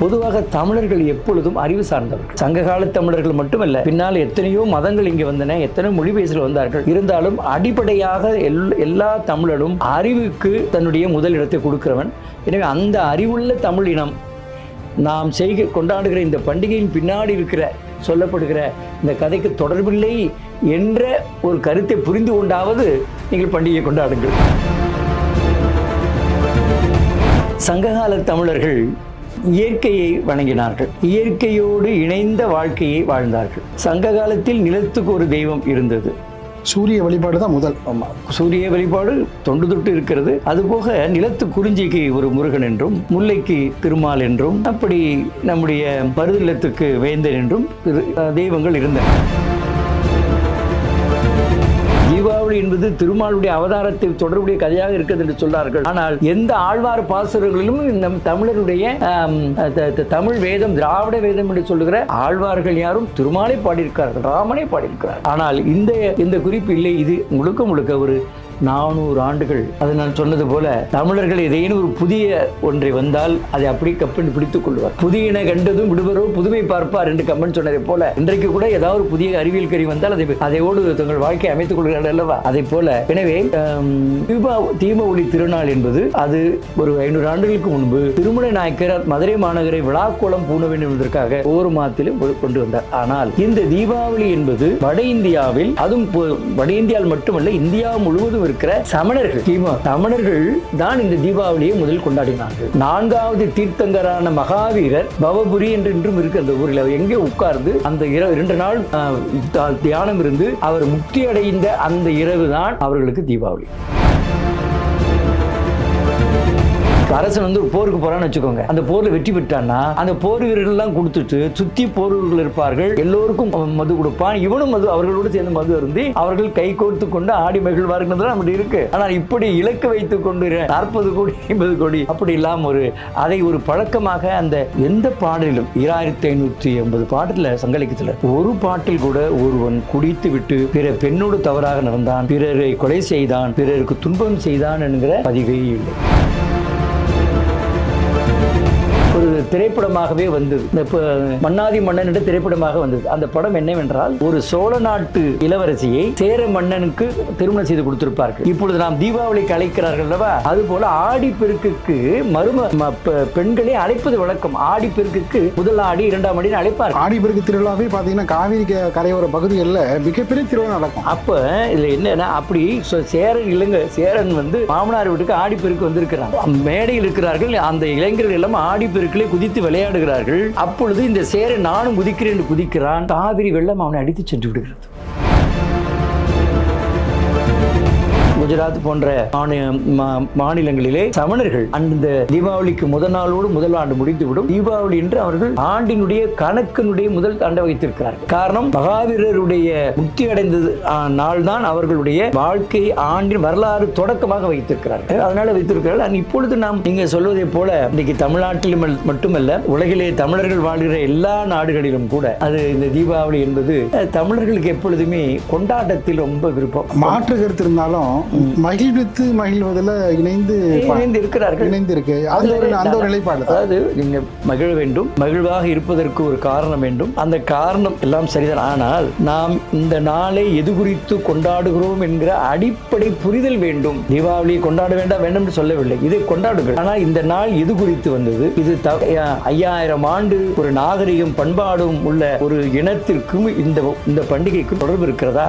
பொதுவாக தமிழர்கள் எப்பொழுதும் அறிவு சார்ந்தவர்கள். சங்ககால தமிழர்கள் மட்டுமல்ல பின்னால் எத்தனையோ மதங்கள் இங்கே வந்தன எத்தனை மொழி பேசல வந்தார்கள். இருந்தாலும் அடிப்படையாக எல் எல்லா தமிழரும் அறிவுக்கு தன்னுடைய முதலிடத்தை கொடுக்கிறவன். எனவே அந்த அறிவுள்ள தமிழ் இனம் நாம் செய்க கொண்டாடுகிற இந்த பண்டிகையின் பின்னாடி இருக்கிற சொல்லப்படுகிற இந்த கதைக்கு தொடர்பில்லை என்ற ஒரு கருத்தை புரிந்து கொண்டாவது நீங்கள் பண்டிகையை கொண்டாடுங்கள். சங்ககால தமிழர்கள் இயற்கையை வணங்கினார்கள். இயற்கையோடு இணைந்த வாழ்க்கையை வாழ்ந்தார்கள். சங்க காலத்தில் நிலத்துக்கு ஒரு தெய்வம் இருந்தது. சூரிய வழிபாடு தான் முதல். ஆமாம் சூரிய வழிபாடு தொண்டு தொட்டு இருக்கிறது. அதுபோக நிலத்து குறிஞ்சிக்கு ஒரு முருகன் என்றும் முல்லைக்கு திருமால் என்றும் அப்படி நம்முடைய மருதநிலத்துக்கு வேந்தன் என்றும் தெய்வங்கள் இருந்தன. என்பது திருமாலுடைய அவதாரத்தை தொடர்புடைய கதையாக இருக்கிறது என்று சொல்றார்கள். ஆனால் எந்த ஆழ்வார் பாசுரங்களிலும் நம் தமிழருடைய தமிழ் வேதம் திராவிட வேதம் என்று சொல்லுகிற ஆழ்வார்கள் யாரும் திருமாலை பாடியிருக்கிறார்கள் ராமனை பாடியிருக்கிறார். ஆனால் இந்த இந்த குறிப்பு இல்லை. இது முழுக்க முழுக்க ஒரு நானூறு ஆண்டுகள். அது நான் சொன்னது போல தமிழர்கள் ஏதேனும் ஒரு புதிய ஒன்றை வந்தால் அதை அப்படி கப்பென்று பிடித்துக் கொள்வார். புதியன கண்டதும் விடுவரோ புதுமை பார்ப்பார் என்று கம்மன் சொன்னதை போல இன்றைக்கு கூட ஏதாவது ஒரு புதிய அறிவியல் கருவி வந்தால் அதை அதையோடு தங்கள் வாழ்க்கையை அமைத்துக் கொள்கிறார்கள் அல்லவா? அதை போல எனவே ஆம், தீபா திருநாள் என்பது அது ஒரு ஐநூறு ஆண்டுகளுக்கு முன்பு திருமண நாயக்கர் மதுரை மாநகரை விழாக்கோலம் பூண வேண்டும் என்பதற்காக ஒவ்வொரு மாதத்திலும் கொண்டு வந்தார். ஆனால் இந்த தீபாவளி என்பது வட இந்தியாவில் அதுவும் வட இந்தியாவில் மட்டுமல்ல இந்தியா முழுவதும் இருக்கிற சமணர்கள். கிமு சமணர்கள் தான் இந்த தீபாவளியை முதல் கொண்டாடினார்கள். நான்காவது தீர்த்தங்கரான மகாவீரர் பவபுரி என்று இன்றும் இருக்கு அந்த ஊரில். அவர் எங்கே உட்கார்ந்து அந்த இரவு இரண்டு நாள் ஆஹ், தியானம் இருந்து அவர் முக்தி அடைந்த அந்த இரவு தான் அவர்களுக்கு தீபாவளி. அரசன் வந்து ஒரு போருக்கு போறான்னு வச்சுக்கோங்க. அந்த போர்ல வெற்றி பெற்றான்னா அந்த போர் வீரர்கள் எல்லாம் கொடுத்துட்டு சுத்தி போர்வீர்கள் இருப்பார்கள். எல்லோருக்கும் அவன் மது கொடுப்பான். இவனும் மது அவர்களோடு சேர்ந்து மது அருந்தி அவர்கள் கை கோர்த்து கொண்டு ஆடி மகிழ்வார்கள் அப்படி இருக்கு. ஆனால் இப்படி இலக்கு வைத்துக் கொண்டு நாற்பது கோடி ஐம்பது கோடி அப்படி இல்லாம ஒரு அதை ஒரு பழக்கமாக அந்த எந்த பாடலிலும் ஈராயிரத்தி ஐநூத்தி எண்பது பாடல சங்கலிக்கத்துல ஒரு பாட்டில் கூட ஒருவன் குடித்து விட்டு பிற பெண்ணோடு தவறாக நடந்தான். பிறரை கொலை செய்தான். பிறருக்கு துன்பம் செய்தான் என்கிற பதிவே இல்லை. திரைப்படமாகவே வந்தது. இப்ப மன்னாதி மன்னன் என்ற திரைப்படமாக வந்தது. அந்த படம் என்னவென்றால் ஒரு சோழ நாட்டு இளவரசியை சேர மன்னனுக்கு திருமணம் செய்து கொடுத்திருப்பார்கள். இப்பொழுது நாம் தீபாவளிக்கு அழைக்கிறார்கள் அல்லவா? அது போல ஆடி பெருக்குக்கு மரும பெண்களை அழைப்பது வழக்கம். ஆடி பெருக்குக்கு முதல் ஆடி இரண்டாம் ஆடின்னு அழைப்பார்கள். ஆடிப்பெருக்கு திருவிழாவே பார்த்தீங்கன்னா காவிரி கரையோர பகுதிகளில் மிகப்பெரிய திருவிழா நடக்கும். அப்ப இதுல என்னன்னா அப்படி சேரன் இளைஞ சேரன் வந்து மாமனார் வீட்டுக்கு ஆடிப்பெருக்கு வந்திருக்கிறார் மேடையில் இருக்கிறார்கள். அந்த இளைஞர்கள் எல்லாம் ஆடிப்பெருக்கிலே குதித்து விளையாடுகிறார்கள். அப்பொழுது இந்த சேரை நானும் குதிக்கிறேன் என்று குதிக்கிறான். காவிரி வெள்ளம் அவனை அடித்து சென்று விடுகிறது. குஜராத் போன்ற மா- மாநிலங்களிலே சமணர்கள் அந்த தீபாவளிக்கு முதல் நாளோடு முதல் ஆண்டு முடிந்துவிடும். தீபாவளி என்று அவர்கள் ஆண்டினுடைய கணக்கினுடைய முதல் ஆண்டை வைத்திருக்கிறார்கள். காரணம் மகாவீரருடைய முக்தி அடைந்த நாள் தான் அவர்களுடைய வாழ்க்கை ஆண்டின் வரலாறு தொடக்கமாக வைத்திருக்கிறார்கள். அதனால வைத்திருக்கிறார்கள். and இப்பொழுது நாம் நீங்க சொல்வதை போல இன்னைக்கு தமிழ்நாட்டிலும் மட்டுமல்ல உலகிலே தமிழர்கள் வாழ்கிற எல்லா நாடுகளிலும் கூட அது இந்த தீபாவளி என்பது தமிழர்களுக்கு எப்பொழுதுமே கொண்டாட்டத்தில் ரொம்ப விருப்பம். மாற்று கருத்து இருந்தாலும் மகிழ்வித்து மகிழ்வதில் இணைந்து இணைந்து இருக்கிறார்கள் இணைந்து இருக்கு அது ஒரு அந்த ஒரு நிலைப்பாடு. அதாவது நீங்க மகிழ வேண்டும் மகிழ்வாக இருப்பதற்கு ஒரு காரணம் வேண்டும். அந்த காரணம் எல்லாம் சரிதான். ஆனால் நாம் இந்த நாளை எது குறித்து கொண்டாடுகிறோம் என்கிற அடிப்படை புரிதல் வேண்டும். தீபாவளியை கொண்டாட வேண்டாம் வேண்டும் என்று சொல்லவில்லை. இதை கொண்டாடுங்கள் ஆனால் இந்த நாள் எது குறித்து வந்தது? இது ஐயாயிரம் ஆண்டு ஒரு நாகரிகம் பண்பாடும் உள்ள ஒரு இனத்திற்கும் இந்த இந்த பண்டிகைக்கும் தொடர்பு இருக்கிறதா?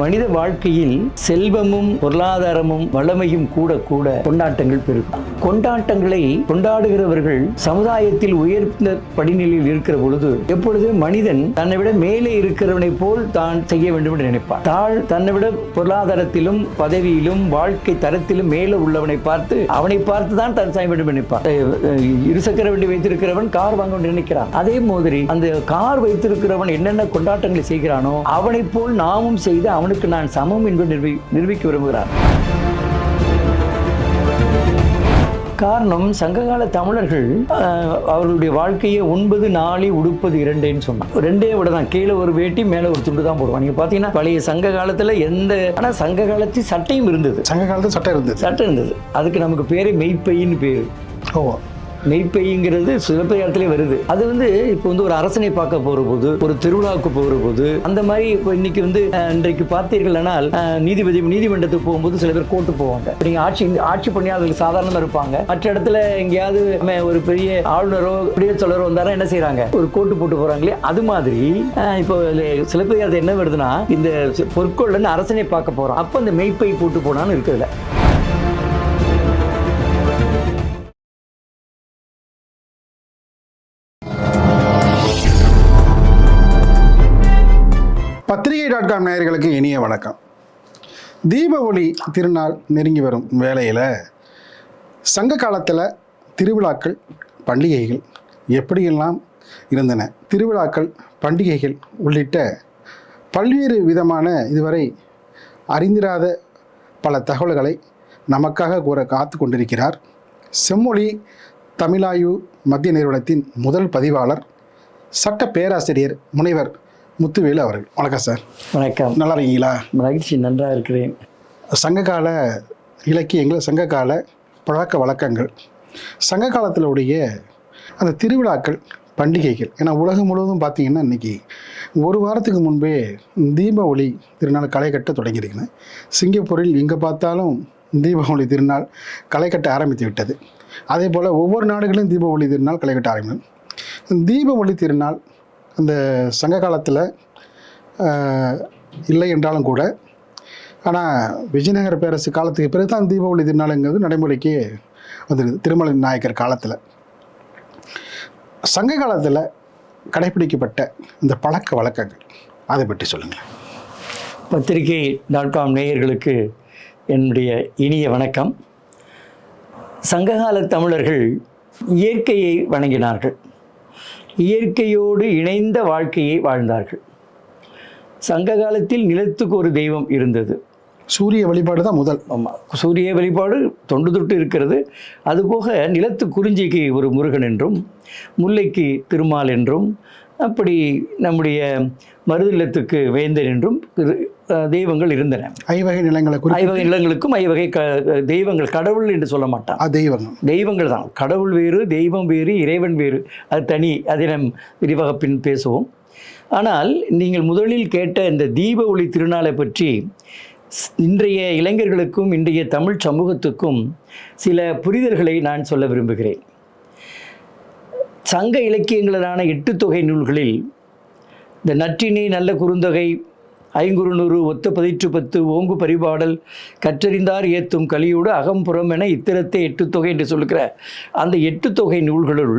மனித வாழ்க்கையில் செல்வமும் பொருளாதாரமும் வளமையும் கூட கூட கொண்டாட்டங்கள் பெருகும். கொண்டாட்டங்களை கொண்டாடுகிறவர்கள் சமுதாயத்தில் உயர்ந்த படிநிலையில் இருக்கிற பொழுது எப்பொழுது மனிதன் தன்னை விட மேலே இருக்கிறவனை போல் தான் செய்ய வேண்டும் என்று நினைப்பான். தாழ் தன்னை விட பொருளாதாரத்திலும் பதவியிலும் வாழ்க்கை தரத்திலும் மேலே உள்ளவனை பார்த்து அவனை பார்த்து தான் தான் செய்ய வேண்டும் என்று நினைப்பான். இருசக்கர வண்டி வைத்திருக்கிறவன் கார் வாங்க நினைக்கிறான். அதே மாதிரி அந்த கார் வைத்திருக்கிறவன் என்னென்ன கொண்டாட்டங்களை செய்கிறானோ அவனைப் போல் நாமும் செய்து அவனுக்கு நான் சமம் என்று நிரூபி நிரூபிக்க விரும்புகிறான் காரணம் சங்ககால தமிழர்கள் அவர்களுடைய வாழ்க்கையை ஒன்பது நாளி உடுப்பது இரண்டேன்னு சொன்னாங்க. ரெண்டே விட தான் கீழே ஒரு வேட்டி மேலே ஒரு துண்டு தான் போடுவாங்க. நீங்கள் பார்த்தீங்கன்னா பழைய சங்க காலத்தில் எந்த ஆனால் சங்க காலத்தில் சட்டையும் இருந்தது. சங்க காலத்துல சட்டம் இருந்தது. சட்டை இருந்தது. அதுக்கு நமக்கு பேரே மெய்ப்பைன்னு பேர். ஓ. மெய்ப்பைங்கிறது சிலப்பதிகாரத்திலே வருது. அது வந்து இப்போ வந்து ஒரு அரசனை பார்க்க போகிற போது ஒரு திருவிழாவுக்கு போகிற போது அந்த மாதிரி இப்போ இன்னைக்கு வந்து இன்றைக்கு பார்த்தீர்கள்னால் நீதிபதி நீதிமன்றத்துக்கு போகும்போது சில பேர் கோட்டு போவாங்க. நீங்கள் ஆட்சி ஆட்சி பண்ணி அதுக்கு சாதாரணமாக இருப்பாங்க. மற்ற இடத்துல எங்கேயாவது நம்ம ஒரு பெரிய ஆளுநரோ குடியரசுத்தலைவரோ வந்தாரா என்ன செய்கிறாங்க ஒரு கோட்டு போட்டு போகிறாங்களே அது மாதிரி இப்போ சிலப்பதிகாரத்தை என்ன வருதுன்னா இந்த பொற்கொள்ளன்னு அரசனை பார்க்க போகிறோம் அப்போ அந்த மெய்ப்பை போட்டு போனான்னு இருக்குதுல்ல பத்திரிகை நேயர்களுக்கு இனிய வணக்கம். தீப ஒளி திருநாள் நெருங்கி வரும் வேளையில் சங்க காலத்தில் திருவிழாக்கள் பண்டிகைகள் எப்படியெல்லாம் இருந்தன? திருவிழாக்கள் பண்டிகைகள் உள்ளிட்ட பல்வேறு விதமான இதுவரை அறிந்திராத பல தகவல்களை நமக்காக கூற காத்து கொண்டிருக்கிறார் செம்மொழி தமிழாயு மத்திய நிறுவனத்தின் முதல் பதிவாளர் சட்ட பேராசிரியர் முனைவர் முத்துவேலு அவர்கள். வணக்கம் சார். வணக்கம். நல்லா இருக்கீங்களா மகிழ்ச்சி நன்றாக இருக்கிறேன் சங்ககால இலக்கியங்கள் சங்ககால பழக்க வழக்கங்கள். சங்க காலத்தில் உடைய அந்த திருவிழாக்கள் பண்டிகைகள் ஏன்னா உலகம் முழுவதும் பார்த்தீங்கன்னா இன்னைக்கு ஒரு வாரத்துக்கு முன்பே தீபாவளி திருநாள் களை கட்ட தொடங்கியிருக்குன்னு சிங்கப்பூரில் எங்கே பார்த்தாலும் தீபாவளி திருநாள் களை கட்ட ஆரம்பித்து விட்டது. அதே போல் ஒவ்வொரு நாடுகளிலும் தீபாவளி திருநாள் களை கட்ட ஆரம்பிக்கும். தீபாவளி திருநாள் அந்த சங்க காலத்தில் இல்லை என்றாலும் கூட ஆனால் விஜயநகர பேரரசு காலத்துக்கு பிறகு தான் தீபாவளி திருநாளுங்கிறது நடைமுறைக்கு வந்துருது திருமலை நாயக்கர் காலத்தில். சங்க காலத்தில் கடைபிடிக்கப்பட்ட இந்த பழக்க வழக்கங்கள் அதை பற்றி சொல்லுங்கள் பத்திரிகை டாட் காம் நேயர்களுக்கு என்னுடைய இனிய வணக்கம். சங்ககால தமிழர்கள் இயற்கையை வணங்கினார்கள். இயற்கையோடு இணைந்த வாழ்க்கையை வாழ்ந்தார்கள். சங்க காலத்தில் நிலத்துக்கு ஒரு தெய்வம் இருந்தது. சூரிய வழிபாடு தான் முதல். ஆமாம் சூரிய வழிபாடு தொண்டு தொட்டு இருக்கிறது. அதுபோக நிலத்து குறிஞ்சிக்கு ஒரு முருகன் என்றும் முல்லைக்கு திருமால் என்றும் அப்படி நம்முடைய மருதில்லத்துக்கு வேந்தன் என்றும் தெய்வங்கள் இருந்தன. ஐவகை நிலங்களை ஐவகை நிலங்களுக்கும் ஐவகை க தெய்வங்கள் கடவுள் என்று சொல்ல மாட்டான். தெய்வங்கள். தெய்வங்கள் தான். கடவுள் வேறு தெய்வம் வேறு இறைவன் வேறு. அது தனி அதை நம் விரிவாக பின் பேசுவோம். ஆனால் நீங்கள் முதலில் கேட்ட இந்த தீப ஒளி திருநாளை பற்றி இன்றைய இளைஞர்களுக்கும் இன்றைய தமிழ் சமூகத்துக்கும் சில புரிதல்களை நான் சொல்ல விரும்புகிறேன். சங்க இலக்கியங்களான எட்டு தொகை நூல்களில் இந்த நற்றினை நல்ல குறுந்தொகை ஐங்குறுநூறு ஒத்த பதிற்று பத்து ஓங்கு பரிபாடல் கற்றறிந்தார் ஏத்தும் கலியோடு அகம்புறம் என இத்திரத்தை எட்டு தொகை என்று சொல்லுகிற அந்த எட்டு தொகை நூல்களுள்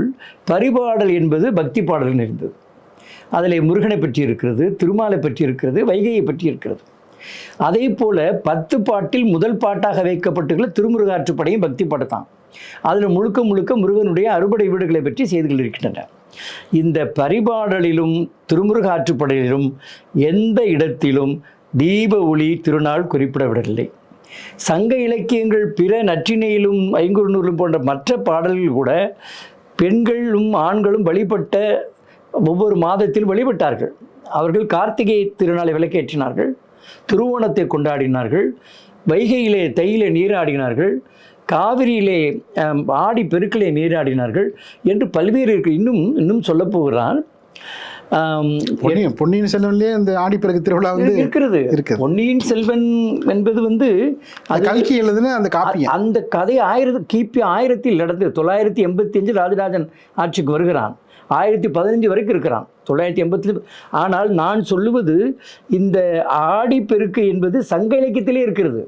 பரிபாடல் என்பது பக்தி பாடல் இருந்தது. அதில் முருகனை பற்றி இருக்கிறது திருமாலை பற்றி இருக்கிறது வைகையை பற்றி இருக்கிறது. அதே போல பத்து பாட்டில் முதல் பாட்டாக வைக்கப்பட்டுள்ள திருமுருகாற்றுப்படையும் பக்தி பாடத்தான் அதில் முழுக்க முழுக்க முருகனுடைய அறுபடை வீடுகளை பற்றி செய்திகள் இருக்கின்றன. இந்த பரிபாடலிலும் திருமுருகாற்றுப்படையிலும் எந்த இடத்திலும் தீப ஒளி திருநாள் குறிப்பிடப்படவில்லை. சங்க இலக்கியங்கள் பிற நற்றினையிலும் ஐங்குறுநூறும் போன்ற மற்ற பாடல்கள் கூட பெண்களும் ஆண்களும் வழிபட்ட ஒவ்வொரு மாதத்தில் வழிபட்டார்கள். அவர்கள் கார்த்திகை திருநாளை விளக்கேற்றினார்கள் திருவோணத்தை கொண்டாடினார்கள் வைகையிலே தையிலே நீராடினார்கள் காவிரியிலே ஆடி பெருக்கிலே நீராடினார்கள் என்று பல்வேறு இன்னும் இன்னும் சொல்லப் போகிறான் பொன்னியின் பொன்னியின் செல்வன்லேயே இந்த ஆடிப்பெருக்கு திருவிழா வந்து இருக்கிறது. இருக்குது. பொன்னியின் செல்வன் என்பது வந்து அது கல்கி எழுதுன அந்த காப்பியம். அந்த கதை ஆயிரத்து கிபி ஆயிரத்தில் நடந்தது தொள்ளாயிரத்தி எண்பத்தி அஞ்சு ராஜராஜன் ஆட்சிக்கு வருகிறான். ஆயிரத்தி பதினஞ்சு வரைக்கும் இருக்கிறான். தொள்ளாயிரத்தி எண்பத்தி ஆனால் நான் சொல்லுவது இந்த ஆடிப்பெருக்கு என்பது சங்க இலக்கியத்திலே இருக்கிறது.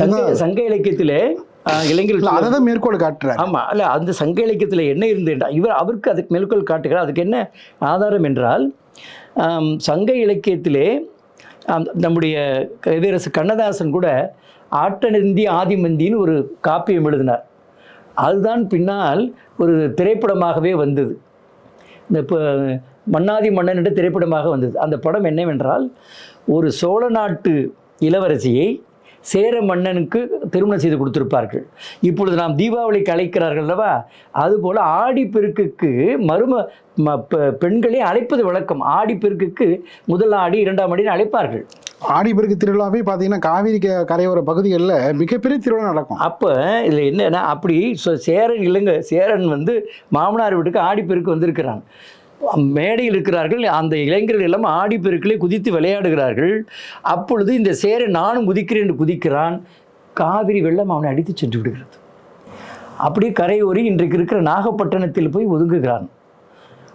சங்க சங்க இலக்கியத்திலே இல்ல இளைஞர்கள் அதை தான் மேற்கோள் காட்டுறாரு. ஆமாம் அல்ல அந்த சங்க இலக்கியத்தில் என்ன இருந்தேன்டா இவர் அவருக்கு அதுக்கு மேற்கோள் காட்டுகிறார் அதுக்கு என்ன ஆதாரம் என்றால் சங்க இலக்கியத்திலே நம்முடைய கவியரசு கண்ணதாசன் கூட ஆட்டநந்தி ஆதிமந்தின்னு ஒரு காப்பியம் எழுதினார். அதுதான் பின்னால் ஒரு திரைப்படமாகவே வந்தது. இந்த இப்போ மன்னாதி மன்னன் என்ற திரைப்படமாக வந்தது. அந்த படம் என்னவென்றால் ஒரு சோழ நாட்டு இளவரசியை சேர மன்னனுக்கு திருமணம் செய்து கொடுத்திருப்பார்கள். இப்பொழுது நாம் தீபாவளிக்கு அழைக்கிறார்கள் அல்லவா? அதுபோல் ஆடிப்பெருக்குக்கு மரும ம- பெ- பெண்களை அழைப்பது வழக்கம். ஆடிப்பெருக்குக்கு முதல் ஆடி இரண்டாம் ஆடின்னு அழைப்பார்கள். ஆடிப்பெருக்கு திருவிழாவே பார்த்தீங்கன்னா காவிரி கரையோர பகுதிகளில் மிகப்பெரிய திருவிழா நடக்கும். அப்போ இதில் என்னன்னா அப்படி சேரன் இல்லைங்க சேரன் வந்து மாமனார் வீட்டுக்கு ஆடிப்பெருக்கு வந்திருக்கிறான். மேடையில் இருக்கிறார்கள் அந்த இளைஞர்கள் எல்லாம் ஆடிப்பெருக்கிலே குதித்து விளையாடுகிறார்கள். அப்பொழுது இந்த சேரை நானும் குதிக்கிறேன் என்று குதிக்கிறான். காவிரி வெள்ளம் அவனை அடித்து சென்று விடுகிறது. அப்படியே கரையோரி இன்றைக்கு இருக்கிற நாகப்பட்டினத்தில் போய் ஒதுங்குகிறான்.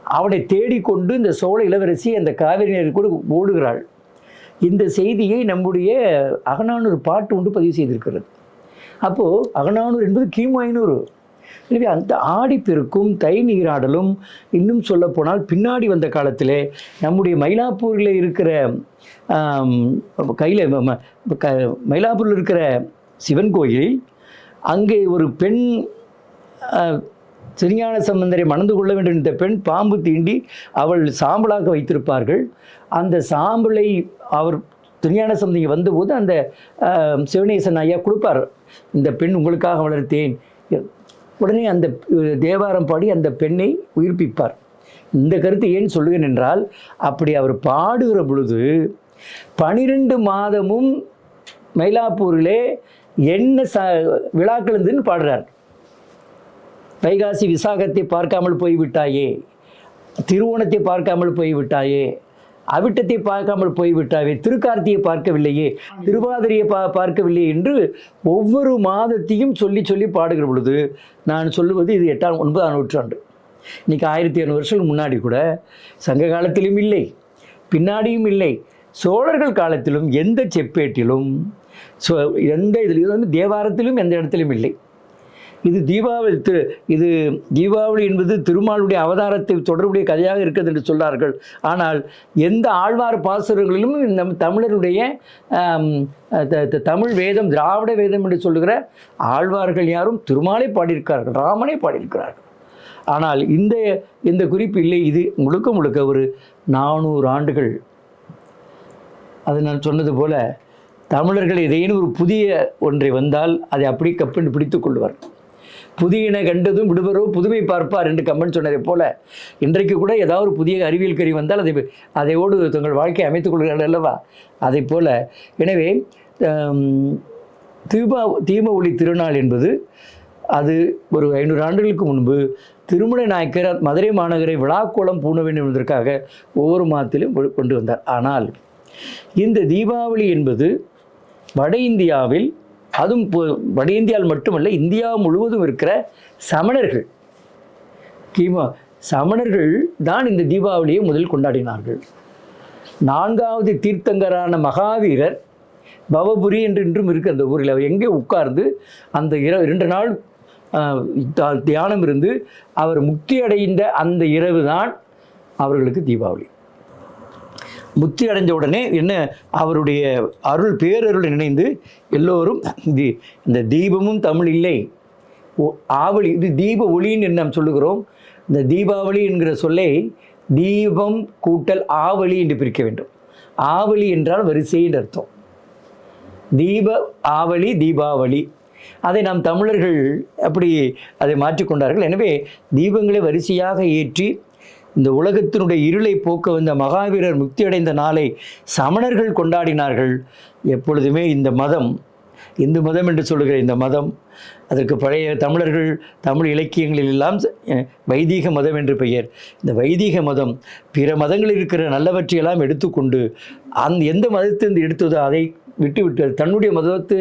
அவனை தேடிக்கொண்டு இந்த சோழ இளவரசி அந்த காவிரி நீர் கூட ஓடுகிறாள். இந்த செய்தியை நம்முடைய அகநானூறு பாட்டு ஒன்று பதிவு செய்திருக்கிறது. அப்போது அகநானூறு என்பது கிமு ஐநூறு. எனவே அந்த ஆடிப்பெருக்கும் தை நீராடலும் இன்னும் சொல்லப்போனால் பின்னாடி வந்த காலத்திலே நம்முடைய மயிலாப்பூரில் இருக்கிற கையில் மயிலாப்பூரில் இருக்கிற சிவன் கோயிலில் அங்கே ஒரு பெண் திருஞான சம்பந்தரை மணந்து கொள்ள வேண்டும் இந்த பெண் பாம்பு தீண்டி அவள் சாம்பலாக வைத்திருப்பார்கள். அந்த சாம்பலை அவர் திருஞான சம்பந்தம் வந்தபோது அந்த சிவனேசன் ஐயா கொடுப்பார். இந்த பெண் உங்களுக்காக வளர்த்தேன் உடனே அந்த தேவாரம் பாடி அந்த பெண்ணை உயிர்ப்பிப்பார். இந்த கருத்து ஏன் சொல்லுகிறேன் என்றால் அப்படி அவர் பாடுகிற பொழுது பனிரெண்டு மாதமும் மயிலாப்பூரிலே என்ன ச விழாக்கள் இருந்துன்னு பாடுறார். வைகாசி விசாகத்தை பார்க்காமல் போய்விட்டாயே திருவோணத்தை பார்க்காமல் போய்விட்டாயே அவிட்டத்தை பார்க்காமல் போய்விட்டாவே திருக்கார்த்தியை பார்க்கவில்லையே திருவாதிரியை பா பார்க்கவில்லையே என்று ஒவ்வொரு மாதத்தையும் சொல்லி சொல்லி பாடுகிற பொழுது நான் சொல்லுவது இது எட்டாம் ஒன்பதாம் நூற்றாண்டு. இன்னைக்கு ஆயிரத்தி ஐநூறு வருஷத்துக்கு முன்னாடி கூட சங்க காலத்திலும் இல்லை பின்னாடியும் இல்லை சோழர்கள் காலத்திலும் எந்த செப்பேட்டிலும் சோ எந்த இதில் வந்து தேவாரத்திலும் எந்த இடத்திலும் இல்லை. இது தீபாவளி திரு இது தீபாவளி என்பது திருமாலுடைய அவதாரத்தை தொடர்புடைய கதையாக இருக்கிறது என்று சொன்னார்கள். ஆனால் எந்த ஆழ்வார் பாசுரங்களிலும் நம் தமிழருடைய த- தமிழ் வேதம் திராவிட வேதம் என்று சொல்லுகிற ஆழ்வார்கள் யாரும் திருமாலை பாடியிருக்கிறார்கள் ராமனை பாடியிருக்கிறார்கள். ஆனால் இந்த இந்த குறிப்பு இல்லை. இது முழுக்க முழுக்க ஒரு நானூறு ஆண்டுகள். அது நான் சொன்னது போல தமிழர்கள் ஏதேனும் ஒரு புதிய ஒன்றை வந்தால் அதை அப்படி கப்பெண்டு பிடித்து கொள்வார்கள். புதியன கண்டதும் விடுவரோ புதுமை பார்ப்பார் என்று கம்மன் சொன்னதைப் போல இன்றைக்கு கூட ஏதாவது ஒரு புதிய அறிவியல் கருவி வந்தால் அதை அதையோடு தங்கள் வாழ்க்கையை அமைத்துக் கொள்கிறார்கள் அல்லவா? அதைப் போல. எனவே தீபா தீம ஒளி திருநாள் என்பது அது ஒரு ஐநூறு ஆண்டுகளுக்கு முன்பு திருமண நாயக்கர் மதுரை மாநகரை விழாக்கோலம் பூண வேண்டும் என்பதற்காக ஒவ்வொரு மாதத்திலும் கொண்டு வந்தார். ஆனால் இந்த தீபாவளி என்பது வட இந்தியாவில் அதுவும் இப்போ வட இந்தியாவில் மட்டுமல்ல இந்தியா முழுவதும் இருக்கிற சமணர்கள். கிமு சமணர்கள் தான் இந்த தீபாவளியை முதல் கொண்டாடினார்கள். நான்காவது தீர்த்தங்கரான மகாவீரர் பவபுரி என்று இன்றும் இருக்குது அந்த ஊரில். அவர் எங்கே உட்கார்ந்து அந்த இர இரண்டு நாள் த- தியானம் இருந்து அவர் முக்தி அடைந்த அந்த இரவு தான் அவர்களுக்கு தீபாவளி. முத்தி அடைஞ்ச உடனே என்ன அவருடைய அருள் பேரருள் நினைந்து எல்லோரும் தி இந்த தீபமும் தமிழ் இல்லை. ஓ- ஆவலி இது தீப ஒளின்னு நாம் சொல்லுகிறோம்? இந்த தீபாவளி என்கிற சொல்லை தீபம் கூட்டல் ஆவலி என்று பிரிக்க வேண்டும். ஆவலி என்றால் வரிசை என்று அர்த்தம். தீப ஆவலி தீபாவளி. அதை நாம் தமிழர்கள் அப்படி அதை மாற்றிக்கொண்டார்கள். எனவே தீபங்களை வரிசையாக ஏற்றி இந்த உலகத்தினுடைய இருளை போக்க வந்த மகாவீரர் முக்தியடைந்த நாளை சமணர்கள் கொண்டாடினார்கள். எப்பொழுதுமே இந்த மதம் இந்து மதம் என்று சொல்லுகிற இந்த மதம் அதற்கு பழைய தமிழர்கள் தமிழ் இலக்கியங்களில் எல்லாம் வைதீக மதம் என்று பெயர். இந்த வைதீக மதம் பிற மதங்களில் இருக்கிற நல்லவற்றையெல்லாம் எடுத்துக்கொண்டு அந் எந்த மதத்திலிருந்து எடுத்ததோ அதை விட்டுவிட்டு தன்னுடைய மதத்து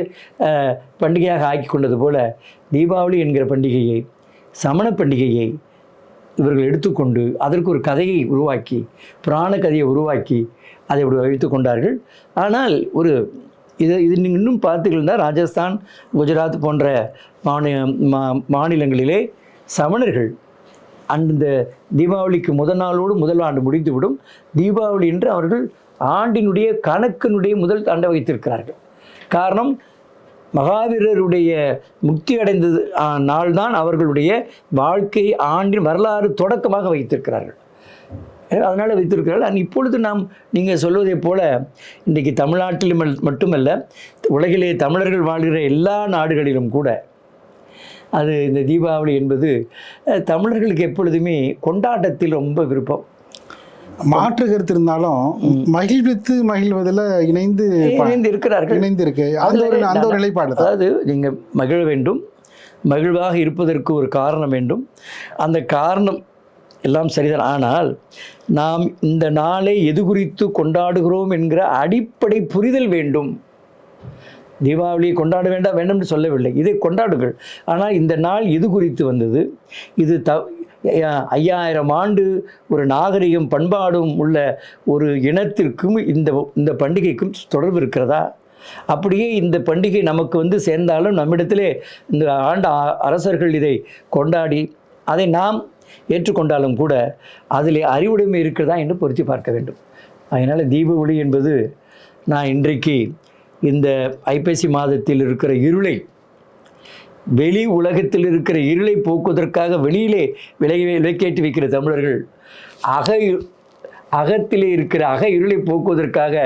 பண்டிகையாக ஆக்கி கொண்டது போல தீபாவளி என்கிற பண்டிகையை சமண பண்டிகையை இவர்கள் எடுத்துக்கொண்டு அதற்கு ஒரு கதையை உருவாக்கி புராண கதையை உருவாக்கி அதை இப்படி வைத்து கொண்டார்கள். ஆனால் ஒரு இதை இது நீங்க இன்னும் பார்த்தீங்கன்னா ராஜஸ்தான் குஜராத் போன்ற மாநில மா மாநிலங்களிலே சமணர்கள் அந்த தீபாவளிக்கு முதல் நாளோடு முதல் ஆண்டு முடிந்துவிடும். தீபாவளி என்று அவர்கள் ஆண்டினுடைய கணக்கினுடைய முதல் ஆண்டை வைத்திருக்கிறார்கள். காரணம் மகாவீரருடைய முக்தி அடைந்தது ஆ, நாள்தான் அவர்களுடைய வாழ்க்கை ஆண்டின் வரலாறு தொடக்கமாக வைத்திருக்கிறார்கள். அதனால் வைத்திருக்கிறார்கள்? அண்ட் இப்பொழுது நாம் நீங்கள் சொல்வதைப் போல இன்றைக்கு தமிழ்நாட்டில் மட்டுமல்ல உலகிலே தமிழர்கள் வாழ்கிற எல்லா நாடுகளிலும் கூட அது இந்த தீபாவளி என்பது தமிழர்களுக்கு எப்பொழுதுமே கொண்டாட்டத்தில் ரொம்ப விருப்பம். மாற்று கருத்து இருந்தாலும் மகிழ்வித்து மகிழ்வதில் இணைந்து இணைந்து இருக்கிறார்கள். இணைந்து இருக்கு அந்த ஒரு அந்த ஒரு நிலைப்பாடு அதாவது நீங்கள் மகிழ வேண்டும். மகிழ்வாக இருப்பதற்கு ஒரு காரணம் வேண்டும். அந்த காரணம் எல்லாம் சரிதான். ஆனால் நாம் இந்த நாளை எது குறித்து கொண்டாடுகிறோம் என்கிற அடிப்படை புரிதல் வேண்டும். தீபாவளியை கொண்டாட வேண்டாம் வேண்டும் என்று சொல்லவில்லை. இதை கொண்டாடுங்கள். ஆனால் இந்த நாள் எது குறித்து வந்தது? இது த ஐயாயிரம் ஆண்டு ஒரு நாகரிகம் பண்பாடும் உள்ள ஒரு இனத்திற்கும் இந்த இந்த பண்டிகைக்கும் தொடர்பு இருக்கிறதா? அப்படியே இந்த பண்டிகை நமக்கு வந்து சேர்ந்தாலும் நம்மிடத்திலே இந்த ஆண்ட அரசர்கள் இதை கொண்டாடி அதை நாம் ஏற்றுக்கொண்டாலும் கூட அதில் அறிவுடைமை இருக்கிறதா என்று பொருத்தி பார்க்க வேண்டும். அதனால் தீப ஒளி என்பது நான் இன்றைக்கு இந்த ஐப்பசி மாதத்தில் இருக்கிற இருளை வெளி உலகத்தில் இருக்கிற இருளை போக்குவதற்காக வெளியிலே விலை விலைக்கேற்றி வைக்கிற தமிழர்கள் அக அகத்திலே இருக்கிற அக இருளை போக்குவதற்காக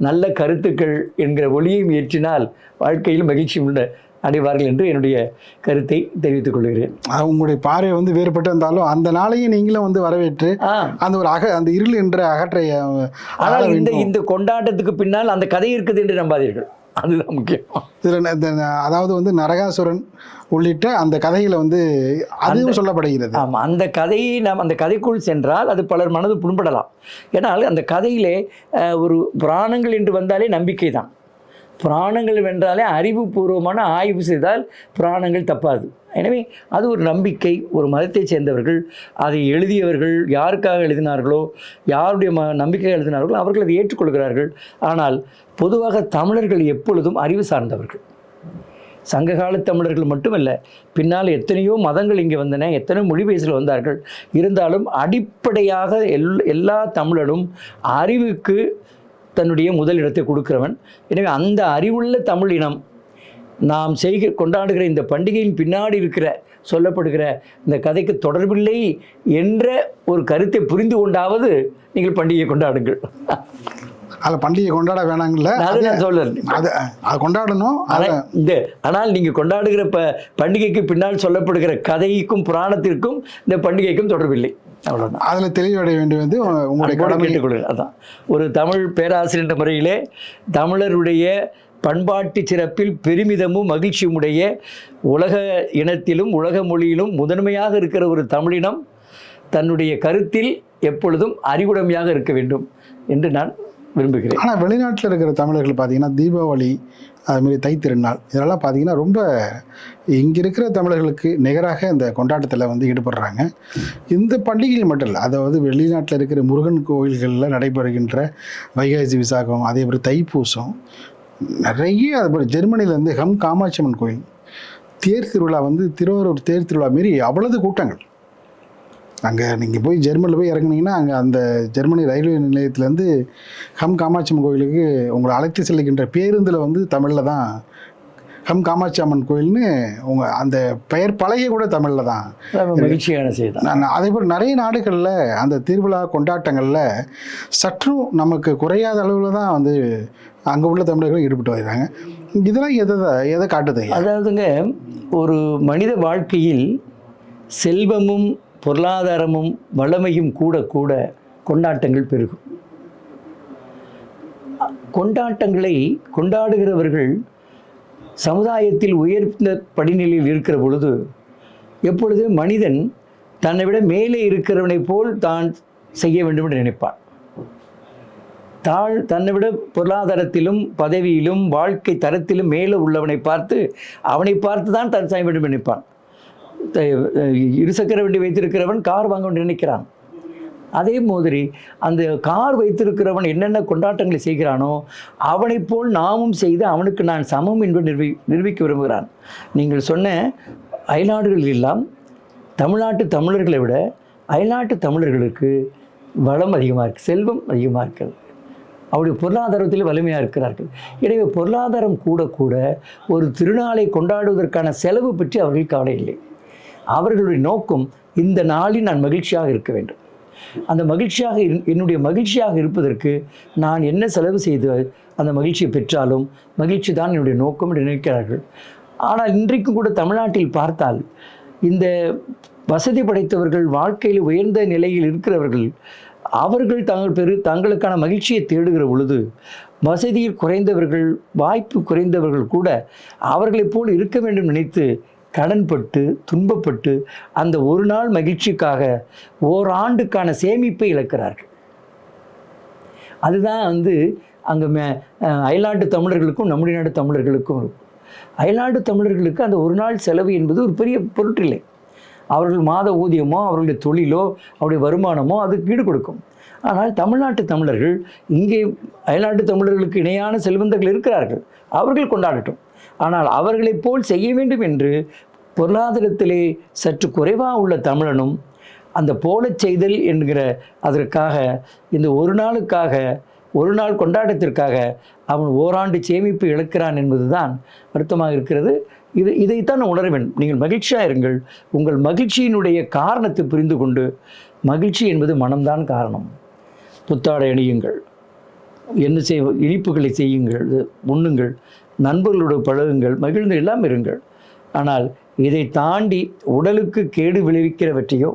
நல்ல கருத்துக்கள் என்கிற ஒளியையும் ஏற்றினால் வாழ்க்கையில் மகிழ்ச்சி உள்ள அடைவார்கள் என்று என்னுடைய கருத்தை தெரிவித்துக் கொள்கிறேன். உங்களுடைய பார்வை வந்து வேறுபட்டு இருந்தாலும் அந்த நாளையும் நீங்களும் வந்து வரவேற்று அந்த ஒரு அக அந்த இருள் என்ற அகற்றை அஹ், ஆள ஆனால் இந்த. இந்த கொண்டாட்டத்துக்கு பின்னால் அந்த கதை இருக்குது என்று நம்பாதீர்கள். அதுதான் முக்கியம். ந- அதாவது வந்து நரகாசுரன் உள்ளிட்ட அந்த கதைகளை வந்து அதுவும் சொல்லப்படுகிறது. ஆமாம் அந்த கதையை நாம் அந்த கதைக்குள் சென்றால் அது பலர் மனது புண்படலாம். ஏன்னால் அந்த கதையிலே ஒரு புராணங்கள் என்று வந்தாலே நம்பிக்கை தான் புராணங்கள் வென்றாலே அறிவுபூர்வமான ஆய்வு செய்தால் புராணங்கள் தப்பாது. எனவே அது ஒரு நம்பிக்கை ஒரு மதத்தைச் சேர்ந்தவர்கள் அதை எழுதியவர்கள் யாருக்காக எழுதினார்களோ யாருடைய ம நம்பிக்கை எழுதினார்களோ அவர்கள் அதை ஏற்றுக்கொள்கிறார்கள். ஆனால் பொதுவாக தமிழர்கள் எப்பொழுதும் அறிவு சார்ந்தவர்கள். சங்ககால தமிழர்கள் மட்டுமல்ல பின்னால் எத்தனையோ மதங்கள் இங்கே வந்தன எத்தனையோ மொழி பேசல் வந்தார்கள். இருந்தாலும் அடிப்படையாக எல் எல்லா தமிழனும் அறிவுக்கு தன்னுடைய முதலிடத்தை கொடுக்கிறவன். எனவே அந்த அறிவுள்ள தமிழ் இனம் நாம் செய்க கொண்டாடுகிற இந்த பண்டிகையின் பின்னாடி இருக்கிற சொல்லப்படுகிற இந்த கதைக்கு தொடர்பில்லை என்ற ஒரு கருத்தை புரிந்து கொண்டாவது நீங்கள் பண்டிகையை கொண்டாடுங்கள். அதில் பண்டிகை கொண்டாட வேணாங்கல்ல. அது நான் சொல்லுறேன் அது அதை கொண்டாடணும். ஆனால் இந்த ஆனால் நீங்கள் கொண்டாடுகிற ப பண்டிகைக்கு பின்னால் சொல்லப்படுகிற கதைக்கும் புராணத்திற்கும் இந்த பண்டிகைக்கும் தொடர்பில்லை. அவ்வளோதான் அதில் தெளிவடைய வேண்டியது உங்களுடைய அன்போடு கடமை கேட்டுக்கொள்கிறேன் அதான். ஒரு தமிழ் பேராசிரியர் என்ற முறையிலே தமிழருடைய பண்பாட்டு சிறப்பில் பெருமிதமும் மகிழ்ச்சியும் உடைய உலக இனத்திலும் உலக மொழியிலும் முதன்மையாக இருக்கிற ஒரு தமிழினம் தன்னுடைய கருத்தில் எப்பொழுதும் அறிவுடைமையாக இருக்க வேண்டும் என்று நான் விரும்புகிறேன். ஆனால் வெளிநாட்டில் இருக்கிற தமிழர்கள் பார்த்தீங்கன்னா தீபாவளி அதுமாரி தை திருநாள். இதெல்லாம் பார்த்தீங்கன்னா ரொம்ப இங்கே இருக்கிற தமிழர்களுக்கு நிகராக இந்த கொண்டாட்டத்தில் வந்து ஈடுபடுறாங்க. இந்த பண்டிகைகள் மட்டும் இல்லை அதாவது வெளிநாட்டில் இருக்கிற முருகன் கோயில்களில் நடைபெறுகின்ற வைகாசி விசாகம் அதே மாதிரி தைப்பூசம் நிறைய அதுபோல் ஜெர்மனிலேருந்து ஹம் காமாட்சி அம்மன் கோயில் தேர் திருவிழா வந்து திருவாரூர் தேர் திருவிழா மாரி அவ்வளவு கூட்டங்கள். அங்கே நீங்கள் போய் ஜெர்மனியில் போய் இறங்குனீங்கன்னா அங்கே அந்த ஜெர்மனி ரயில்வே நிலையத்துலேருந்து ஹம் காமாட்சி அம்மன் கோயிலுக்கு உங்களை அழைத்து செல்கின்ற பேருந்தில் வந்து தமிழில் தான் ஹம் காமாட்சி அம்மன் கோயில்னு உங்கள் அந்த பெயர் பலகை கூட தமிழில் தான். மகிழ்ச்சியான செய்தி. தான் நான் அதே போல் நிறைய நாடுகளில் அந்த திருவிழா கொண்டாட்டங்களில் சற்றும் நமக்கு குறையாத அளவில் தான் வந்து அங்கே உள்ள தமிழர்கள் ஈடுபட்டு வருகிறாங்க இதெல்லாம் எதை எதை காட்டுது? அதாவதுங்க ஒரு மனித வாழ்க்கையில் செல்வமும் பொருளாதாரமும் வளமையும் கூட கூட கொண்டாட்டங்கள் பெருகும். கொண்டாட்டங்களை கொண்டாடுகிறவர்கள் சமுதாயத்தில் உயர்ந்த படிநிலையில் இருக்கிற பொழுது எப்பொழுது மனிதன் தன்னை விட மேலே இருக்கிறவனைப் போல் தான் செய்ய வேண்டும் என்று நினைப்பான். தாழ் தன்னை விட பொருளாதாரத்திலும் பதவியிலும் வாழ்க்கை தரத்திலும் மேலே உள்ளவனை பார்த்து அவனை பார்த்து தான் தான் செய்ய வேண்டும் நினைப்பான். இருசக்கர வண்டி வைத்திருக்கிறவன் கார் வாங்க நினைக்கிறான். அதே மாதிரி அந்த கார் வைத்திருக்கிறவன் என்னென்ன கொண்டாட்டங்களை செய்கிறானோ அவனைப் போல் நாமும் செய்து அவனுக்கு நான் சமம் என்று நிரூபி நிரூபிக்க விரும்புகிறான். நீங்கள் சொன்ன அயல்நாடுகளில் எல்லாம் தமிழ்நாட்டு தமிழர்களை விட அயல்நாட்டு தமிழர்களுக்கு வளம் அதிகமாக இருக்குது செல்வம் அதிகமாக இருக்கிறது அவருடைய பொருளாதாரத்தில் வலிமையாக இருக்கிறார்கள். எனவே பொருளாதாரம் கூட கூட ஒரு திருநாளை கொண்டாடுவதற்கான செலவு பற்றி அவர்கள் கவலை இல்லை. அவர்களுடைய நோக்கம் இந்த நாளில் நான் மகிழ்ச்சியாக இருக்க வேண்டும். அந்த மகிழ்ச்சியாக இரு- என்னுடைய மகிழ்ச்சியாக இருப்பதற்கு நான் என்ன செலவு செய்து அந்த மகிழ்ச்சியை பெற்றாலும் மகிழ்ச்சி தான் என்னுடைய நோக்கம் என்று நினைக்கிறார்கள். ஆனால் இன்றைக்கும் கூட தமிழ்நாட்டில் பார்த்தால் இந்த வசதி படைத்தவர்கள் வாழ்க்கையில் உயர்ந்த நிலையில் இருக்கிறவர்கள் அவர்கள் தாங்கள் பெரு தங்களுக்கான மகிழ்ச்சியை தேடுகிற பொழுது வசதியில் குறைந்தவர்கள் வாய்ப்பு குறைந்தவர்கள் கூட அவர்களைப் போல் இருக்க வேண்டும் நினைத்து கடன்பட்டு துன்பப்பட்டு அந்த ஒரு நாள் மகிழ்ச்சிக்காக ஓராண்டுக்கான சேமிப்பை இழக்கிறார்கள். அதுதான் வந்து அங்கே மே அயல்நாட்டு தமிழர்களுக்கும் நம்முடைய நாட்டு தமிழர்களுக்கும் இருக்கும். அயல்நாட்டு தமிழர்களுக்கு அந்த ஒரு நாள் செலவு என்பது ஒரு பெரிய பொருட்டில்லை. அவர்கள் மாத ஊதியமோ அவர்களுடைய தொழிலோ அவருடைய வருமானமோ அதுக்கு ஈடு கொடுக்கும். ஆனால் தமிழ்நாட்டு தமிழர்கள் இங்கே அயல்நாட்டு தமிழர்களுக்கு இணையான செல்வந்தர்கள் இருக்கிறார்கள். அவர்கள் கொண்டாடட்டும். ஆனால் அவர்களைப் போல் செய்ய வேண்டும் என்று பொருளாதாரத்திலே சற்று குறைவாக உள்ள தமிழனும் அந்த போலச் செய்தல் என்கிற அதற்காக இந்த ஒரு நாளுக்காக ஒரு நாள் கொண்டாட்டத்திற்காக அவன் ஓராண்டு சேமிப்பு இழக்கிறான் என்பதுதான் வருத்தமாக இருக்கிறது. இது இதைத்தான் நான் உணர வேண்டும் நீங்கள் மகிழ்ச்சியாக இருங்கள். உங்கள் மகிழ்ச்சியினுடைய காரணத்தை புரிந்து கொண்டு மகிழ்ச்சி என்பது மனம்தான் காரணம். புத்தாடை அணியுங்கள். என்ன செய் இனிப்புகளை செய்யுங்கள் உண்ணுங்கள் நண்பர்களோடு பழகுங்கள் மகிழ்ந்து எல்லாம் இருங்கள். ஆனால் இதை தாண்டி உடலுக்கு கேடு விளைவிக்கிறவற்றையோ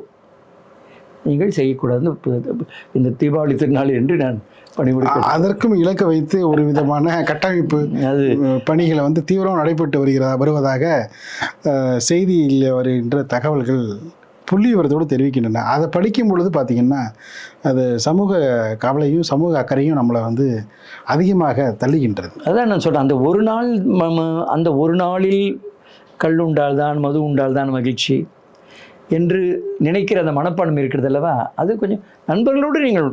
நீங்கள் செய்யக்கூடாது. இந்த தீபாவளி திருநாள் என்று நான் பணிபுரிக்கிறேன் அதற்கும் இலக்கு வைத்து ஒரு விதமான கட்டமைப்பு அது பணிகளை வந்து தீவிரம் நடைபெற்று வருகிறா வருவதாக செய்தியில் வருகின்ற தகவல்கள் புள்ளி விவரத்தோடு தெரிவிக்கின்றன. அதை படிக்கும் பொழுது பார்த்திங்கன்னா அது சமூக கவலையும் சமூக அக்கறையும் நம்மளை வந்து அதிகமாக தள்ளுகின்றது. அதான் நான் சொல்கிறேன் அந்த ஒரு நாள் அந்த ஒரு நாளில் கல் உண்டால்தான் மது உண்டால்தான் மகிழ்ச்சி என்று நினைக்கிற அந்த மனப்பான்மை இருக்கிறது அல்லவா? அது கொஞ்சம் நண்பர்களோடு நீங்கள்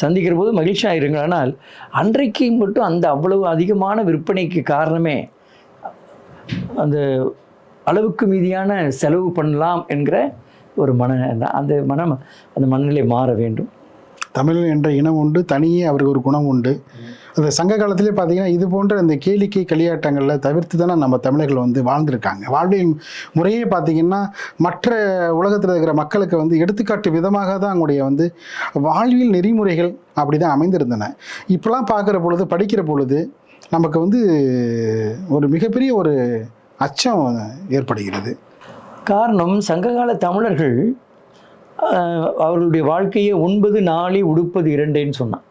சந்திக்கிற போது மகிழ்ச்சியாக இருங்கள் ஆனால் அன்றைக்கு மட்டும் அந்த அவ்வளவு அதிகமான விற்பனைக்கு காரணமே அந்த அளவுக்கு மீதியான செலவு பண்ணலாம் என்கிற ஒரு மன அந்த மனம் அந்த மனநிலை மாற வேண்டும். தமிழன் என்ற இனம் உண்டு தனியே அவருக்கு ஒரு குணம் உண்டு. அந்த சங்க காலத்திலே பார்த்தீங்கன்னா இது போன்ற அந்த கேளிக்கை களியாட்டங்களில் தவிர்த்து தானே நம்ம தமிழர்கள் வந்து வாழ்ந்திருக்காங்க. வாழ்வியல் முறையே பார்த்தீங்கன்னா மற்ற உலகத்தில் இருக்கிற மக்களுக்கு வந்து எடுத்துக்காட்டு விதமாக தான் அவங்களுடைய வந்து வாழ்வியல் நெறிமுறைகள் அப்படி தான் அமைந்திருந்தன. இப்போலாம் பார்க்குற பொழுது படிக்கிற பொழுது நமக்கு வந்து ஒரு மிகப்பெரிய ஒரு அச்சம் ஏற்படுகிறது. காரணம் சங்ககால தமிழர்கள் அவர்களுடைய வாழ்க்கையை ஒன்பது நாளை உடுப்பது இரண்டேன்னு சொன்னான்.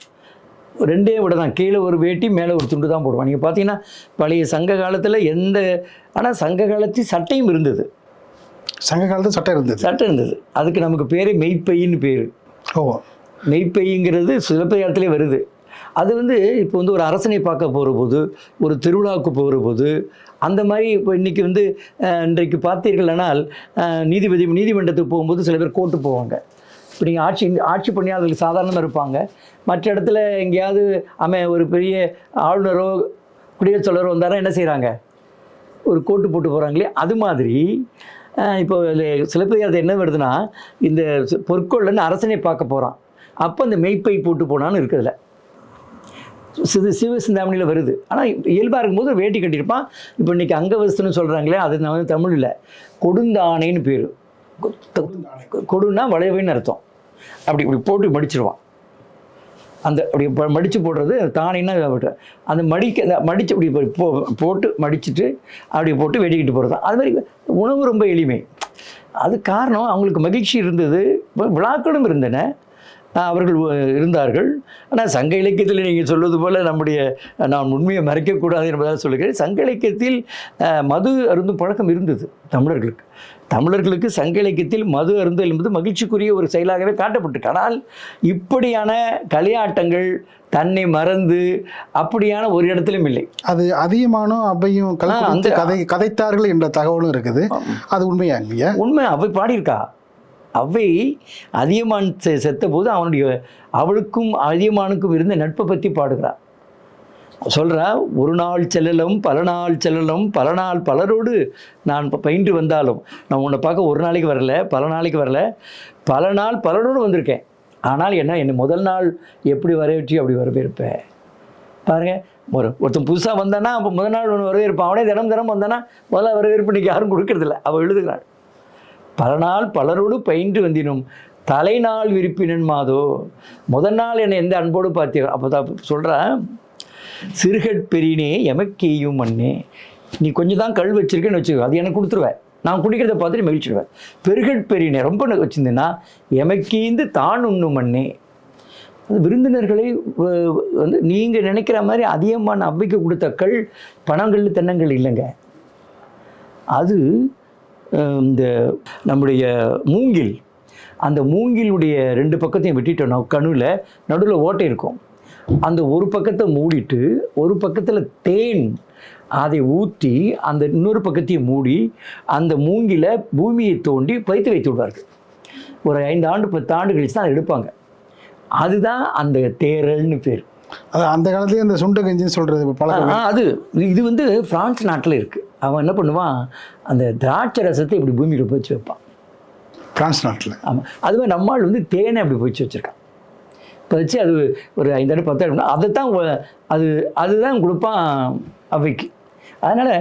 ரெண்டே விட தான். கீழே ஒரு வேட்டி மேலே ஒரு துண்டு தான் போடுவான். நீங்கள் பார்த்தீங்கன்னா பழைய சங்க காலத்தில் எந்த ஆனால் சங்க காலத்தில் சட்டையும் இருந்தது. சங்க காலத்தில் சட்டம் இருந்தது. சட்டை இருந்தது. அதுக்கு நமக்கு பேரே மெய்ப்பைன்னு பேர். ஓ. மெய்ப்பைங்கிறது சிலப்பதிகாரத்திலே வருது. அது வந்து இப்போ வந்து ஒரு அரசனை பார்க்க போகிற போது ஒரு திருவிழாவுக்கு போகிற போது அந்த மாதிரி இப்போ இன்றைக்கி வந்து இன்றைக்கு பார்த்தீர்களானால் நீதிபதி நீதிமன்றத்துக்கு போகும்போது சில பேர் கோட்டு போவாங்க. இப்போ நீங்கள் ஆட்சி ஆட்சி பணியாளர்கள் சாதாரணமாக இருப்பாங்க. மற்ற இடத்துல எங்கேயாவது அமை ஒரு பெரிய ஆளுநரோ குடியரசுத் தலைவரோ வந்தாரா என்ன செய்கிறாங்க ஒரு கோட்டு போட்டு போகிறாங்களே அது மாதிரி இப்போ சிலப்பதிகாரத்தை என்ன வருதுன்னா இந்த சி- பொற்கொள்ளன் அரசனை பார்க்க போகிறான் அப்போ அந்த மெய்ப்பை போட்டு போனான்னு இருக்குதுல. சிது சிவ சிந்தாமணியில் வருது. ஆனால் இயல்பாக இருக்கும்போது வேட்டி கட்டியிருப்பான். இப்போ இன்றைக்கி அங்கவஸ்துன்னு சொல்கிறாங்களே அது வந்து தமிழில் கொடுந்தானைன்னு பேர். கொடுன்னா வளைவைன்னு அர்த்தம். அப்படி இப்படி போட்டு மடிச்சிருவான். அந்த அப்படி மடித்து போடுறது தானின்னா அந்த மடிக்க அந்த மடிச்சு அப்படி போ- போட்டு மடிச்சுட்டு அப்படி போட்டு வெடிக்கிட்டு போகிறது அது மாதிரி உணவு ரொம்ப எளிமை. அது காரணம் அவங்களுக்கு மகிழ்ச்சி இருந்தது. விழாக்களும் இருந்தன. அவர்கள் இருந்தார்கள். ஆனால் சங்க இலக்கியத்தில் நீங்கள் சொல்வது போல் நம்முடைய நான் உண்மையை மறைக்கக்கூடாது என்பதாக சொல்லுகிறேன். சங்க இலக்கியத்தில் மது அருந்தும் பழக்கம் இருந்தது தமிழர்களுக்கு. தமிழர்களுக்கு சங்க இலக்கியத்தில் மது அருந்தல் என்பது மகிழ்ச்சிக்குரிய ஒரு செயலாகவே காட்டப்பட்டிருக்கு. ஆனால் இப்படியான களியாட்டங்கள் தன்னை மறந்து அப்படியான ஒரு இடத்திலும் இல்லை. அது அதிகமானும் கல்வி அந்த- கதை கதைத்தார்கள் என்ற தகவலும் இருக்குது. அது உண்மையா இல்லையா? உண்மை அவை பாடியிருக்கா? அவை அதியமான் செ செத்த போது அவனுடைய அவளுக்கும் அதியமானுக்கும் இருந்த நட்பை பற்றி பாடுகிறா. சொல்கிறா ஒரு நாள் செல்லலும் பல நாள் செல்லலும் பல நாள் பலரோடு நான் பயின்று வந்தாலும். நான் உன்னை பார்க்க ஒரு நாளைக்கு வரல பல நாளைக்கு வரல பல நாள் பலரோடு வந்திருக்கேன். ஆனால் என்ன என்னை முதல் நாள் எப்படி வரவேற்றி அப்படி வரவேற்பேன் பாருங்கள் ஒரு ஒருத்தன் புதுசாக வந்தானா அப்போ முதல் நாள் ஒன்று வரவேற்பான். அவனே தினம் தினம் வந்தானா முதல்ல வரவேற்பு இன்றைக்கி யாரும் கொடுக்கறதில்ல. அவள் எழுதுகிறாள் பல நாள் பலரோடு பயின்று வந்தினும் தலைநாள் விருப்பினன் மாதோ. முதல் நாள் என்னை எந்த அன்போடு பார்த்தியோ அப்போ தான் சொல்கிறேன் சிறுகட் பெரியனே எமக்கேயும் மண்ணே. நீ கொஞ்சம் தான் கல் வச்சிருக்கேன்னு வச்சுக்கோ அது எனக்கு கொடுத்துருவேன். நான் குடிக்கிறத பார்த்துட்டு மகிழ்ச்சிடுவேன். பெருகட் பெரியனே ரொம்ப வச்சுருந்தேன்னா எமக்கீந்து தான் உண்ணும் மண்ணே. அது விருந்தினர்களை வந்து நீங்கள் நினைக்கிற மாதிரி அதிகமான அவ்வைக்கு கொடுத்த கல் பணங்கள் தென்னங்கள் இல்லைங்க. அது இந்த நம்முடைய மூங்கில். அந்த மூங்கிலுடைய ரெண்டு பக்கத்தையும் வெட்டிட்டோம்னா கணுவில் நடுவில் ஓட்டை இருக்கும். அந்த ஒரு பக்கத்தை மூடிட்டு ஒரு பக்கத்தில் தேன் அதை ஊற்றி அந்த இன்னொரு பக்கத்தையும் மூடி அந்த மூங்கில பூமியை தோண்டி பைத்து வைத்து விடுவார்கள். ஒரு ஐந்து ஆண்டு பத்து ஆண்டு கழிச்சு தான் எடுப்பாங்க. அதுதான் அந்த தேரல்னு பேர். அது அந்த காலத்துலேயே அந்த சுண்ட கஞ்சின்னு சொல்கிறது பழக்கம். அது. இது வந்து பிரான்ஸ் நாட்டில் இருக்குது அவன் என்ன பண்ணுவான்? அந்த திராட்சை ரசத்தை இப்படி பூமியில் போச்சு வைப்பான். பிரான்ஸ் நாட்டில். ஆமாம் அதுவே நம்மால் வந்து தேனை அப்படி போச்சு வச்சுருக்கான். பதிச்சு அது ஒரு ஐந்தாயிரம் பத்தாயிரம் அதை தான் அது அதுதான் கொடுப்பான் அவைக்கு. அதனால்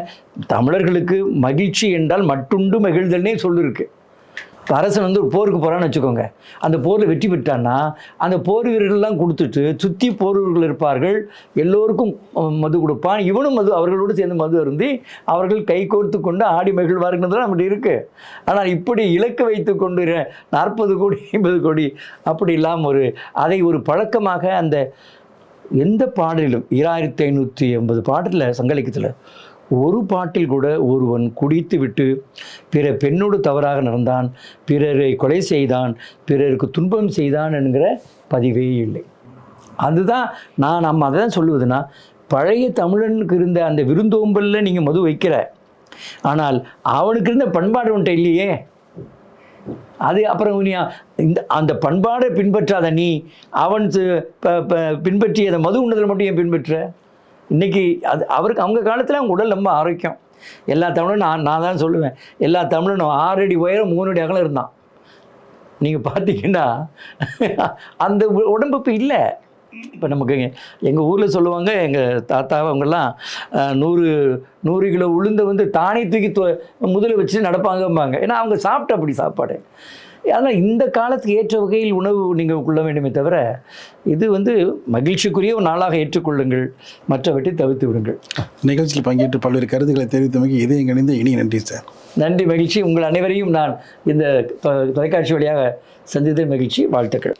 தமிழர்களுக்கு மகிழ்ச்சி என்றால் மட்டுண்டு மகிழ்தல்னே சொல்லிருக்கு. இப்போ அரசன் வந்து ஒரு போருக்கு போகிறான்னு வச்சுக்கோங்க. அந்த போரில் வெற்றி பெற்றான்னா அந்த போர் வீரர்கள்லாம் கொடுத்துட்டு சுற்றி போர் வீரர்கள் இருப்பார்கள். எல்லோருக்கும் மது கொடுப்பான். இவனும் மது அவர்களோடு சேர்ந்து மது அருந்தி அவர்கள் கை கோர்த்து கொண்டு ஆடி மகிழ்வார்கள் அப்படி இருக்குது ஆனால் இப்படி இலக்கு வைத்து கொண்டு நாற்பது கோடி ஐம்பது கோடி அப்படி இல்லாமல் ஒரு அதை ஒரு பழக்கமாக அந்த எந்த பாடலிலும் ஈராயிரத்தி ஐநூற்றி எண்பது பாடலில் சங்கலிக்கத்தில் ஒரு பாட்டில் கூட ஒருவன் குடித்து விட்டு பிற பெண்ணோடு தவறாக நடந்தான் பிறரை கொலை செய்தான் பிறருக்கு துன்பம் செய்தான் என்கிற பதிவே இல்லை. அதுதான் நான் நம்ம அதை தான் சொல்லுவதுன்னா பழைய தமிழனுக்கு இருந்த அந்த விருந்தோம்பலில் நீங்கள் மது வைக்கிற ஆனால் அவனுக்கு இருந்த பண்பாடு உன்ட்ட இல்லையே. அது அப்புறம் நீ இந்த அந்த பண்பாடை பின்பற்றாத நீ அவன் சு- ப- மது உண்ணதில் மட்டும் ஏன் பின்பற்ற? இன்னைக்கு அது அவருக்கு அவங்க காலத்தில் அவங்க உடல் ரொம்ப ஆரோக்கியம். எல்லா தமிழும் நான் நான் தான் சொல்லுவேன். எல்லா தமிழனும் ஆறு அடி உயரம் மூணு அடி அகலம் இருந்தான். நீங்கள் பார்த்தீங்கன்னா அந்த உடம்பு இப்போ இல்லை. இப்போ நமக்கு எங்கள் ஊரில் சொல்லுவாங்க எங்கள் தாத்தா அவங்கெல்லாம் நூறு நூறு கிலோ உளுந்த வந்து தானே தூக்கி தொ வச்சு நடப்பாங்கம்பாங்க. ஏன்னா அவங்க சாப்பிட்ட அப்படி சாப்பாடு. அதனால் இந்த காலத்துக்கு ஏற்ற வகையில் உணவு நீங்கள் கொள்ள வேண்டுமே தவிர இது வந்து மகிழ்ச்சிக்குரிய ஒரு நாளாக ஏற்றுக்கொள்ளுங்கள். மற்றவற்றை தவிர்த்து விடுங்கள். நிகழ்ச்சியில் பங்கேற்று பல்வேறு கருத்துக்களை தெரிவித்தமைக்கு இதே இணைந்த இனி நன்றி சார். நன்றி மகிழ்ச்சி. உங்கள் அனைவரையும் நான் இந்த தொலைக்காட்சி வழியாக சந்தித்ததில் மகிழ்ச்சி. வாழ்த்துக்கள்.